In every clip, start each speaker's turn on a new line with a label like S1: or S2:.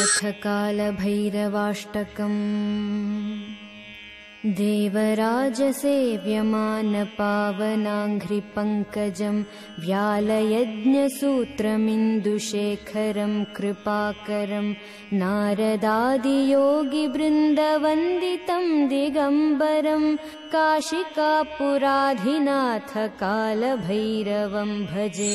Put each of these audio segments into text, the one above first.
S1: अथ कालभैरवाष्टकम् देवराजसेव्यमानपावनाङ्घ्रिपङ्कजं व्यालयज्ञसूत्रमिन्दुशेखरं कृपाकरं नारदादियोगिवृन्दवन्दितं दिगम्बरं काशिकापुराधिनाथ कालभैरवं भजे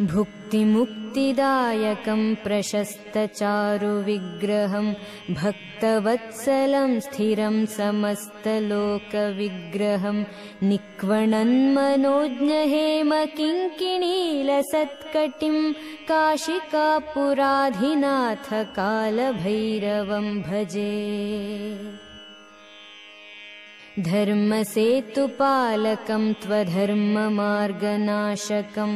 S1: भुक्तिमुक्तिदायकं प्रशस्तचारुविग्रहं भक्तवत्सलं स्थिरं समस्तलोकविग्रहं निक्वणन्मनोज्ञहेम किङ्किणीलसत्कटिं काशिकापुराधिनाथ कालभैरवं भजे धर्मसेतुपालकं त्वधर्ममार्गनाशकं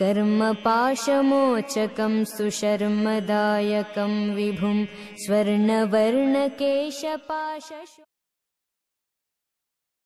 S1: कर्मपाशमोचकं सुशर्मदायकं विभुं स्वर्णवर्णकेशपाश